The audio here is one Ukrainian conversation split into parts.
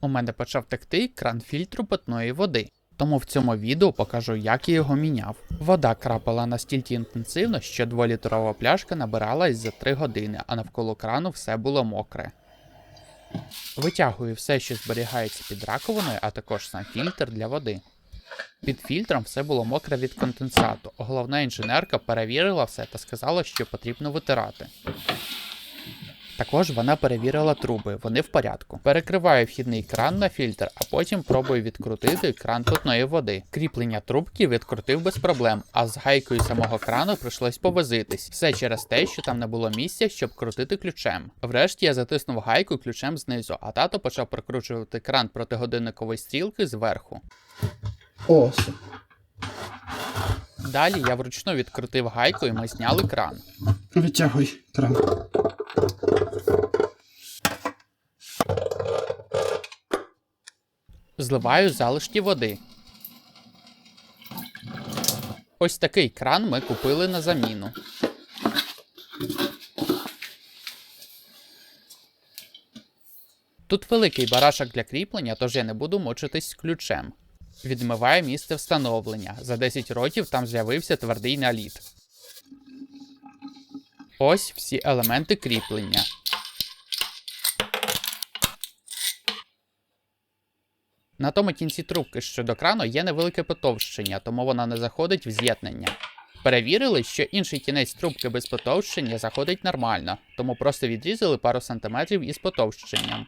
У мене почав текти кран фільтру питної води. Тому в цьому відео покажу, як я його міняв. Вода крапала настільки інтенсивно, що 2-літрова пляшка набиралась за 3 години, а навколо крану все було мокре. Витягую все, що зберігається під раковиною, а також сам фільтр для води. Під фільтром все було мокре від конденсату. Головна інженерка перевірила все та сказала, що потрібно витирати. Також вона перевірила труби, вони в порядку. Перекриваю вхідний кран на фільтр, а потім пробую відкрутити кран питної води. Кріплення трубки відкрутив без проблем, а з гайкою самого крану прийшлось повозитись. Все через те, що там не було місця, щоб крутити ключем. Врешті я затиснув гайку ключем знизу, а тато почав прикручувати кран протигодинникової стрілки зверху. О. Далі я вручну відкрутив гайку і ми зняли кран. Витягуй кран. Зливаю залишки води. Ось такий кран ми купили на заміну. Тут великий барашок для кріплення, тож я не буду мучитись з ключем. Відмиваю місце встановлення. За 10 років там з'явився твердий наліт. Ось всі елементи кріплення. На тому кінці трубки щодо крану є невелике потовщення, тому вона не заходить в з'єднання. Перевірили, що інший кінець трубки без потовщення заходить нормально, тому просто відрізали пару сантиметрів із потовщенням.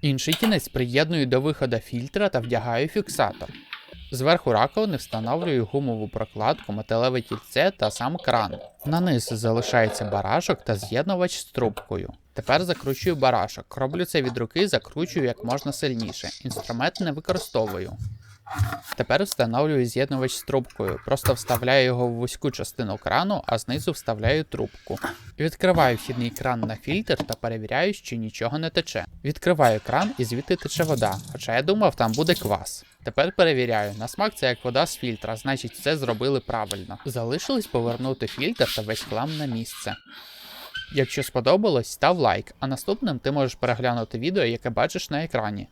Інший кінець приєдную до виходу фільтра та вдягаю фіксатор. Зверху раковини встановлюю гумову прокладку, металеве кільце та сам кран. На низ залишається барашок та з'єднувач з трубкою. Тепер закручую барашок. Роблю це від руки, закручую як можна сильніше. Інструмент не використовую. Тепер встановлюю з'єднувач з трубкою. Просто вставляю його в вузьку частину крану, а знизу вставляю трубку. Відкриваю вхідний кран на фільтр та перевіряю, що нічого не тече. Відкриваю кран і звідти тече вода, хоча я думав, там буде квас. Тепер перевіряю, на смак це як вода з фільтра, значить все зробили правильно. Залишилось повернути фільтр та весь хлам на місце. Якщо сподобалось, став лайк, а наступним ти можеш переглянути відео, яке бачиш на екрані.